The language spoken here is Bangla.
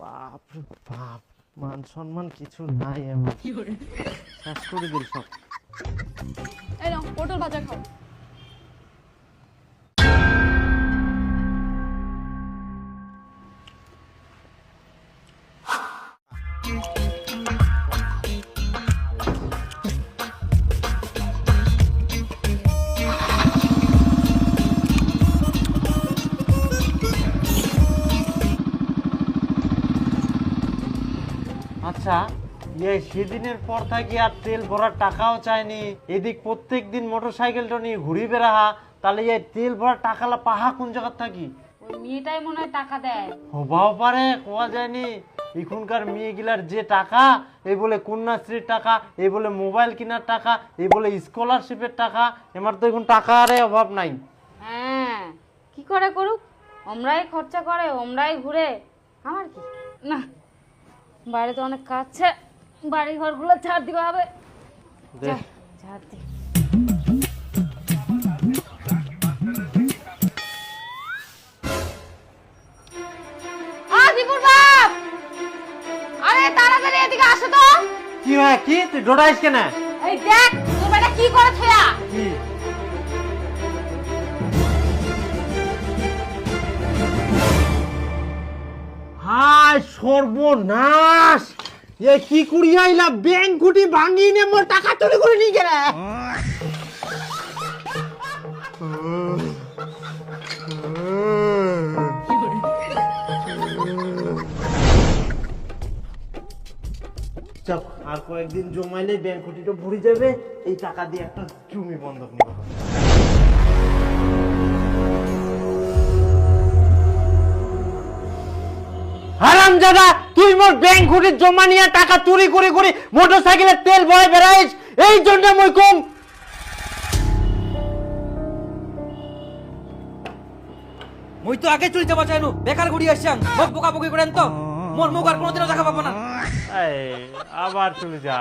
বাপ বাপ, মান সম্মান কিছু নাই এমন। শেষ করে দিল সব। এই নাও, পটল ভাজা খাও। আচ্ছা। ইয়ে সেদিনের পর থাকি আর তেল ভরার টাকাও চায়নি এদিক প্রত্যেক দিন মোটর সাইকেলটা নিয়ে ঘুরি বেড়াহা। তাহলে এই তেল ভরার টাকালা পাহা কোন জায়গার থাকি? ওই মেয়েটাই মনে হয় টাকা দেয়। হবাও পারে কোয়া যায়নি। এখনকার মেয়েগুলার যে টাকা এই বলে কন্যাশ্রীর টাকা এই বলে মোবাইল কেনার টাকা এই বলে স্কলারশিপের টাকা এমার তো এখন টাকা আরে অভাব নাই। হ্যাঁ কি করে করুক? ওমরাই খরচা করে ওমরাই ঘুরে। আমার কি? না। বাইরে তো অনেক কাজ আছে। বাড়ি ঘরগুলো ছাড় দিতে হবে। ঝাড় দি। কি হয় কি? তুই ডোডাইস কেন? এই দেখ তোর বেটা কি করে থয়া? কি? সর্বনাশ! এ কি করি আইলা? ব্যাংক গুটি মোর টাকা চুরি করে গেলে? আর কয়েকদিন জমাইলে ব্যাংক কুটিটা ভরে যাবে। এই টাকা দিয়ে একটা জমি বন্ধক নিব। হারাম দাদা তুই মোর ব্যাংক কুটির জমা নিয়ে টাকা চুরি করে করে মোটর সাইকেলের তেল ভরে বেড়াইস। এই জন্য মই কম। মই তো আগে চুরি যাবা চাইনু বেকার ঘুরি আসছাং মোক বোকা বকি করেন তো। মোর মুখ আর কোনোদিনও দেখা পাবো না। আবার চলে যা।